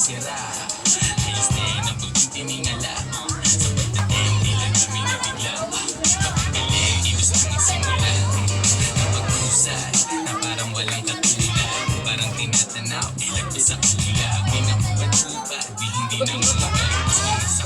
sira Ayos na yan ang pagtitiningala Sa pagdating di lang kami nabigla Kapagaling ilos ng nagsimula Ang pag-usad na parang walang katulad Parang tinatanaw ilagpis sa kulila May nakupat-upat di hindi nang mabalik Gusto na sa